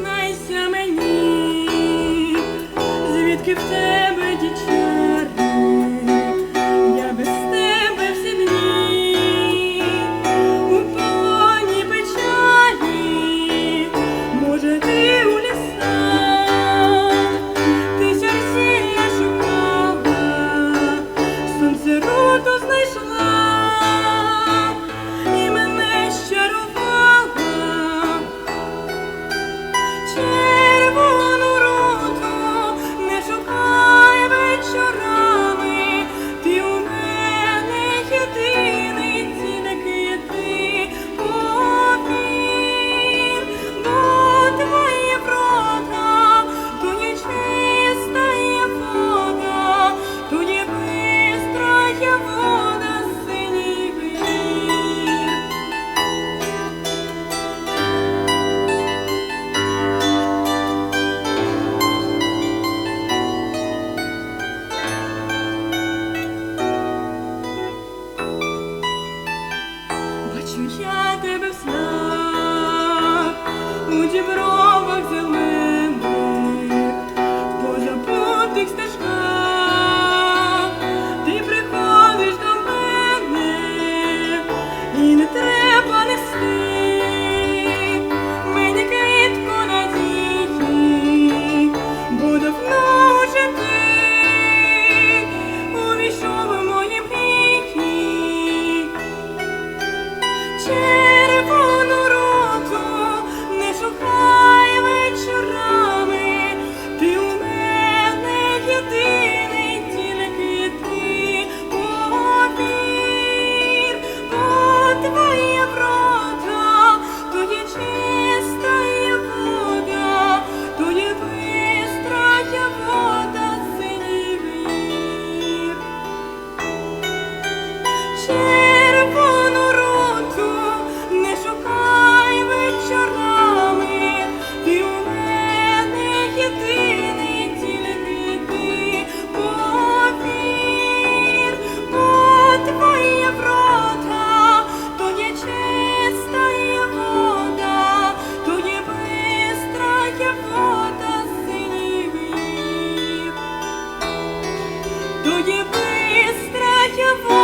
признайся мені, звідки в тебе дітей. Jesus. Gibraltar. червону роту, не шукай вечорами, ти у мене єдиний тільки ти повір, бо твоя врода, то є вода, то є бистра є вода синівів, то вода.